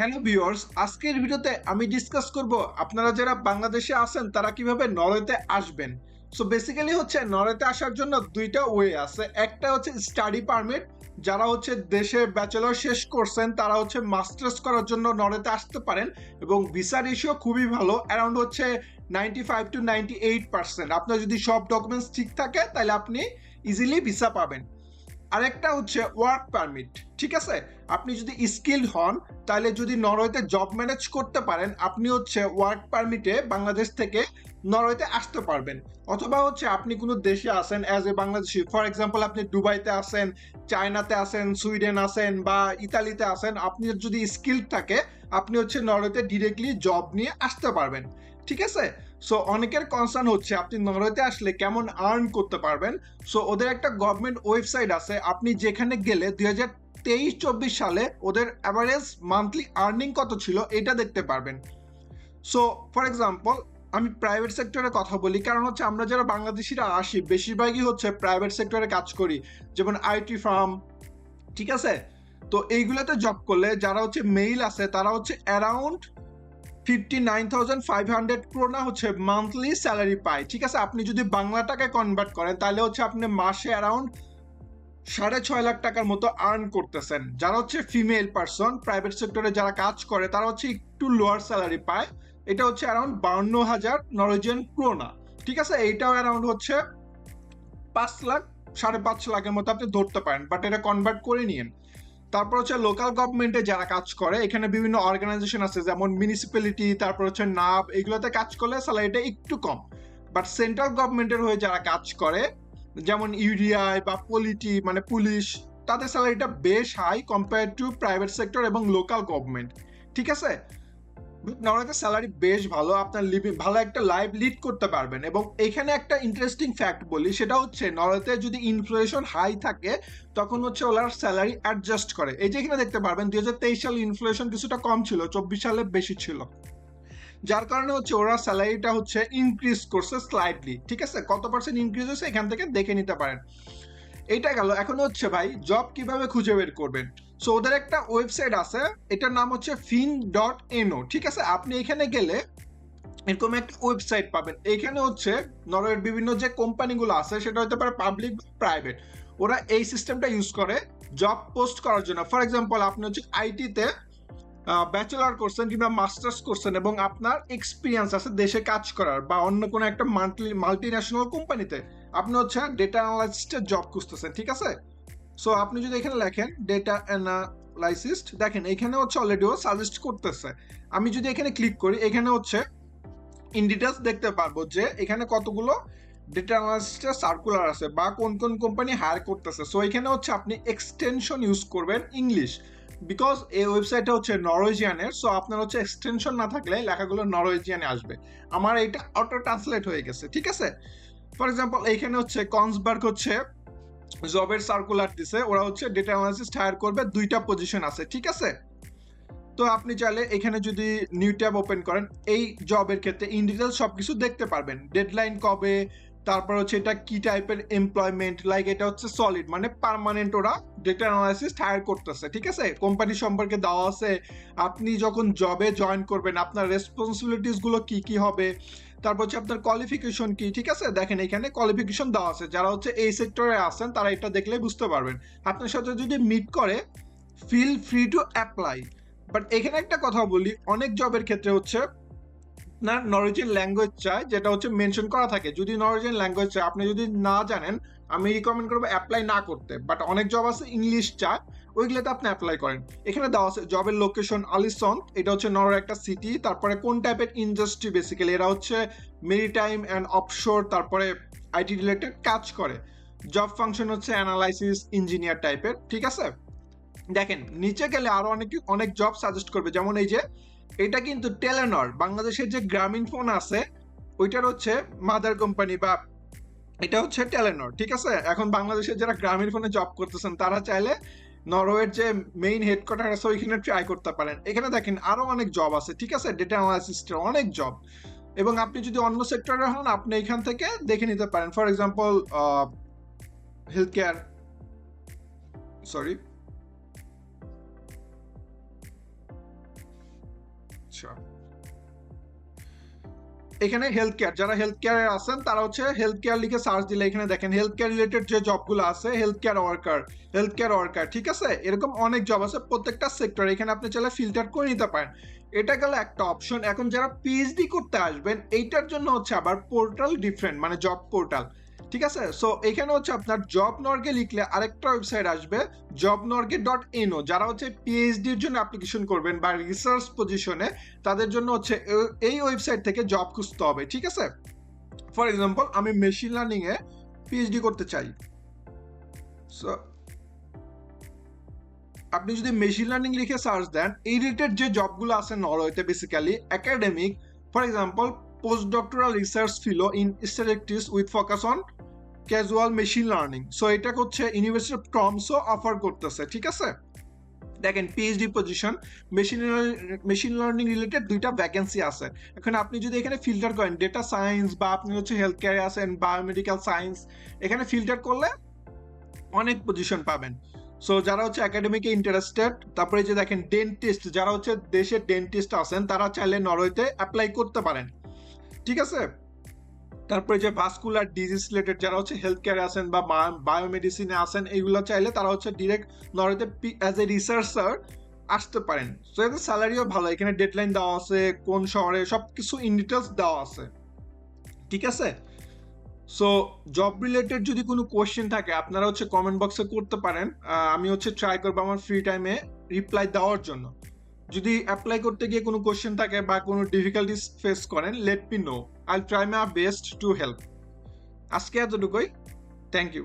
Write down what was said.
Hello viewers আজকের ভিডিওতে আমি ডিসকাস করব আপনারা যারা বাংলাদেশে আছেন, তারা কীভাবে নরওয়েতে আসবেন। সো বেসিক্যালি হচ্ছে নরওয়েতে আসার জন্য দুইটা ওয়ে আছে। একটা হচ্ছে স্টাডি পারমিট যারা হচ্ছে দেশে ব্যাচেলর শেষ করছেন, তারা হচ্ছে মাস্টার্স করার জন্য নরওয়েতে আসতে পারেন এবং ভিসা রেশিও খুবই ভালো অ্যারাউন্ড হচ্ছে ninety five to ninety eight percent আপনার যদি সব ডকুমেন্টস ঠিক থাকে, তাহলে আপনি ইজিলি ভিসা পাবেন। আরেকটা হচ্ছে ওয়ার্ক পারমিট ঠিক আছে? আপনি যদি স্কিল হন, তাহলে যদি নরওয়েতে জব ম্যানেজ করতে পারেন, আপনি হচ্ছে ওয়ার্ক পারমিটে বাংলাদেশ থেকে নরওয়েতে আসতে পারবেন। অথবা হচ্ছে আপনি কোনো দেশে আসেন as a Bangladeshi for example আপনি দুবাইতে আসেন চায়নাতে আসেন সুইডেন আসেন বা ইতালিতে আসেন আপনি যদি স্কিল থাকে, আপনি হচ্ছে নরওয়েতে ডিরেক্টলি জব নিয়ে আসতে পারবেন। ঠিক আছে? সো অনেকের কনসার্ন হচ্ছে, আপনি নরওয়েতে আসলে কেমন আর্ন করতে পারবেন? সো ওদের একটা গভর্নমেন্ট ওয়েবসাইট আছে, আপনি যেখানে গেলে দুই হাজার তেইশ চব্বিশ সালে ওদের অ্যাভারেজ মান্থলি আর্নিং কত ছিল, এটা দেখতে পারবেন। সো ফর এক্সাম্পল আমি প্রাইভেট সেক্টরে কথা বলি, কারণ হচ্ছে আমরা যারা বাংলাদেশিরা আসি, বেশিরভাগই হচ্ছে প্রাইভেট সেক্টরে কাজ করি। যেমন আইটি ফার্ম ঠিক আছে? তো এইগুলোতে জব করলে যারা হচ্ছে মেইল আছে, তারা হচ্ছে around fifty nine thousand five hundred krona হচ্ছে মান্থলি স্যালারি পায়। ঠিক আছে? আপনি যদি বাংলা কনভার্ট করেন, তাহলে হচ্ছে আপনি মাসে অ্যারাউন্ড সাড়ে ছয় লাখ টাকার মতো আর্ন করতেছেন। যারা হচ্ছে ফিমেল পার্সন প্রাইভেট সেক্টরে যারা কাজ করে, তারা হচ্ছে একটু লোয়ার স্যালারি পায়। এটা হচ্ছে অ্যারাউন্ড বাউন্ন হাজার নরওয়েজিয়ান ক্রোনা ঠিক আছে? এইটাও অ্যারাউন্ড হচ্ছে পাঁচ লাখ, সাড়ে পাঁচ লাখের মতো আপনি ধরতে পারেন। বাট এটা কনভার্ট করে নিন তারপর হচ্ছে লোকাল গভর্নমেন্টে যারা কাজ করে, এখানে বিভিন্ন অর্গানাইজেশন আছে, যেমন মিউনিসিপ্যালিটি তারপর হচ্ছে নাব, এগুলোতে কাজ করলে স্যালারিটা একটু কম। বাট সেন্ট্রাল গভর্নমেন্টের হয়ে যারা কাজ করে, যেমন ইউডিআই বা পলিটি মানে পুলিশ তাদের স্যালারিটা বেশ high compare to private sector এবং লোকাল গভর্নমেন্ট ঠিক আছে? নরওয়েতে স্যালারি বেশ ভালো, আপনার লিভিং ভালো একটা লাইফ লিড করতে পারবেন। এবং এখানে একটা ইন্টারেস্টিং ফ্যাক্ট বলি, সেটা হচ্ছে নরওয়েতে যদি ইনফ্লেশন হাই থাকে, তখন হচ্ছে ওনার স্যালারি অ্যাডজাস্ট করে। এই যে এখানে দেখতে পারবেন, দুই হাজার তেইশ সালে ইনফ্লেশন কিছুটা কম ছিল, চব্বিশ সালে বেশি ছিল। যার কারণে হচ্ছে ওরা স্যালারিটা হচ্ছে ইনক্রিজ করছে স্লাইডলি ঠিক আছে? কত পার্সেন্ট ইনক্রিজ হয়েছে, এখান থেকে দেখে নিতে পারেন। এইটা গেল। এখন হচ্ছে ভাই জব কীভাবে খুঁজে বের করবেন? সো ওদের একটা ওয়েবসাইট আছে, এটার নাম হচ্ছে ফিন ডট এনও ঠিক আছে? আপনি এখানে গেলে এরকম একটা ওয়েবসাইট পাবেন। এখানে হচ্ছে নরওয়ের বিভিন্ন যে কোম্পানিগুলো আছে, সেটা হতে পারে পাবলিক প্রাইভেট ওরা এই সিস্টেমটা ইউজ করে জব পোস্ট করার জন্য। ফর এক্সাম্পল আপনি হচ্ছে আইটিতে ব্যাচেলার করছেন কিংবা মাস্টার্স করছেন এবং আপনার এক্সপিরিয়েন্স আছে দেশে কাজ করার বা অন্য কোনো একটা মাল্টি মাল্টি ন্যাশনাল কোম্পানিতে আপনি হচ্ছে ডেটা অ্যানালাইসিস্টের জব খুঁজতেছেন, ঠিক আছে? সো আপনি যদি এখানে লেখেন ডেটা অ্যানালাইসিস্ট দেখেন, এখানে হচ্ছে অলরেডি ও সাজেস্ট করতেছে। আমি যদি এখানে ক্লিক করি, এখানে হচ্ছে ইন ডিটেলস দেখতে পারব যে এখানে কতগুলো ডেটা অ্যানালিস্টের সার্কুলার আছে বা কোন কোন কোম্পানি হায়ার করতেছে। সো এখানে হচ্ছে আপনি এক্সটেনশন ইউজ করবেন ইংলিশ বিকজ এই ওয়েবসাইটটা হচ্ছে নরওয়েজিয়ানের সো আপনার হচ্ছে এক্সটেনশন না থাকলে লেখাগুলো নরওয়েজিয়ানে আসবে। আমার এটা অটো ট্রান্সলেট হয়ে গেছে, ঠিক আছে? ফর এক্সাম্পল এইখানে হচ্ছে কনসবার্গ হচ্ছে জবের সার্কুলার দিছে, ওরা হচ্ছে ডেটা অ্যানালিসিস্ট হায়ার করবে, দুইটা পজিশন আছে, ঠিক আছে? তো আপনি চাইলে এখানে যদি নিউ ট্যাব ওপেন করেন, এই জবের ক্ষেত্রে ইন ডিটেল সবকিছু দেখতে পারবেন। ডেডলাইন কবে, তারপর হচ্ছে এটা কি টাইপের এমপ্লয়মেন্ট লাইক এটা হচ্ছে সলিড মানে পার্মানেন্ট ওরা ডেটা অ্যানালাইসিস্ট হায়ার করতেছে, ঠিক আছে? কোম্পানি সম্পর্কে দেওয়া আছে, আপনি যখন জবে জয়েন করবেন, আপনার রেসপন্সিবিলিটিসগুলো কি কি হবে তারপর হচ্ছে আপনার কোয়ালিফিকেশন কি, ঠিক আছে? দেখেন এখানে কোয়ালিফিকেশন দেওয়া আছে। যারা হচ্ছে এই সেক্টরে আছেন, তারা এটা দেখলে বুঝতে পারবেন। আপনার সাথে যদি মিট করে feel free to apply but এখানে একটা কথা বলি, অনেক জবের ক্ষেত্রে হচ্ছে না নরওয়েজিয়ান ল্যাঙ্গুয়েজ চায়, যেটা হচ্ছে মেনশন করা থাকে। যদি নরওয়েজিয়ান ল্যাঙ্গুয়েজ চায়, আপনি যদি না জানেন আমি রিকমেন্ড করব অ্যাপ্লাই না করতে বাট অনেক জব আছে ইংলিশ চায় ওইগুলোতে আপনি অ্যাপ্লাই করেন। এখানে দেওয়া আছে জবের লোকেশন আলিসন এটা হচ্ছে নরওয়ে একটা সিটি তারপরে কোন টাইপের ইন্ডাস্ট্রি বেসিক্যালি এরা হচ্ছে মেরিটাইম অ্যান্ড অফশোর তারপরে আইটি রিলেটেড কাজ করে। জব ফাংশন হচ্ছে অ্যানালাইসিস ইঞ্জিনিয়ার টাইপের ঠিক আছে? দেখেন, নিচে গেলে আরও অনেক অনেক জব সাজেস্ট করবে, যেমন এই যে, এটা কিন্তু টেলেনর বাংলাদেশের যে গ্রামীণ ফোন আছে, ওইটার হচ্ছে মাদার কোম্পানি বা এটা হচ্ছে টেলেনর ঠিক আছে? এখন বাংলাদেশের যারা গ্রামীণ ফোনে জব করতেছেন, তারা চাইলে নরওয়ের যে মেইন হেডকোয়ার্টার আছে, ওইখানে ট্রাই করতে পারেন। এখানে দেখেন আরও অনেক জব আছে, ঠিক আছে? ডেটা অ্যানালাইসিস্টের অনেক জব এবং আপনি যদি অন্য সেক্টরে হন, আপনি এখান থেকে দেখে নিতে পারেন। For example health care sorry আচ্ছা এখানে হেলথ কেয়ার যারা হেলথ কেয়ারে আছেন, তারা হচ্ছে হেলথ কেয়ার লিখে সার্চ দিলে এখানে দেখেন হেলথ কেয়ার রিলেটেড যে জবগুলো আছে health care worker health care worker ঠিক আছে? এরকম অনেক জব আছে প্রত্যেকটা সেক্টর এখানে আপনি চাইলে ফিল্টার করে নিতে পারেন। এটা গেল একটা অপশন এখন যারা পিএইচডি করতে আসবেন, এইটার জন্য হচ্ছে আবার পোর্টাল ডিফারেন্ট মানে জব পোর্টাল ঠিক আছে? সো এখানে হচ্ছে আপনার জব নর্গে লিখলে আরেকটা ওয়েবসাইট আসবে জব নর্গে ডট এনও যারা হচ্ছে পিএইচডির জন্য অ্যাপ্লিকেশন করবেন বা রিসার্চ পজিশনে তাদের জন্য হচ্ছে এই ওয়েবসাইট থেকে জব খুঁজতে হবে, ঠিক আছে? ফর এক্সাম্পল আমি মেশিন লার্নিংয়ে পিএইচডি করতে চাই। সো আপনি যদি মেশিন লার্নিং লিখে সার্চ দেন এই রিলেটেড যে জবগুলো আছে নরওয়েতে basically academic for example doctoral research fellow in statistics with focus on casual machine learning so এটা হচ্ছে ইউনিভার্সিটি অফ ট্রমসো অফার করতেছে, ঠিক আছে? দেখেন PhD position machine machine learning related দুইটা ভ্যাকেন্সি আছে। এখন আপনি যদি এখানে ফিল্টার করেন ডেটা সায়েন্স বা আপনি হচ্ছে হেলথ কেয়ারে আছেন বায়োমেডিক্যাল সায়েন্স এখানে ফিল্টার করলে অনেক পজিশন পাবেন। সো যারা হচ্ছে একাডেমিকে ইন্টারেস্টেড তারপরে যে দেখেন ডেন্টিস্ট যারা হচ্ছে দেশের ডেন্টিস্ট আছেন, তারা চাইলে নরওয়েতে অ্যাপ্লাই করতে পারেন। ঠিক আছে? তারপরে যে ভাস্কুলার ডিজিজ রিলেটেড যারা হচ্ছে হেলথ কেয়ারে আছেন বা বায়োমেডিসিনে আছেন, এইগুলো চাইলে তারা হচ্ছে ডিরেক্ট নরওয়েতে অ্যাজ এ রিসার্চার আসতে পারেন। সো এদের স্যালারিও ভালো। এখানে ডেডলাইন দেওয়া আছে, কোন শহরে সব কিছু ইন ডিটেলস দেওয়া আছে। ঠিক আছে? সো জব রিলেটেড যদি কোনো কোয়েশ্চেন থাকে, আপনারা হচ্ছে কমেন্ট বক্সে করতে পারেন। আমি হচ্ছে ট্রাই করব আমার ফ্রি টাইমে রিপ্লাই দেওয়ার জন্য। যদি অ্যাপ্লাই করতে গিয়ে কোনো কোয়েশ্চেন থাকে বা কোনো ডিফিকাল্টিস ফেস করেন let me know I try my best to help আজকে এতটুকুই. Thank you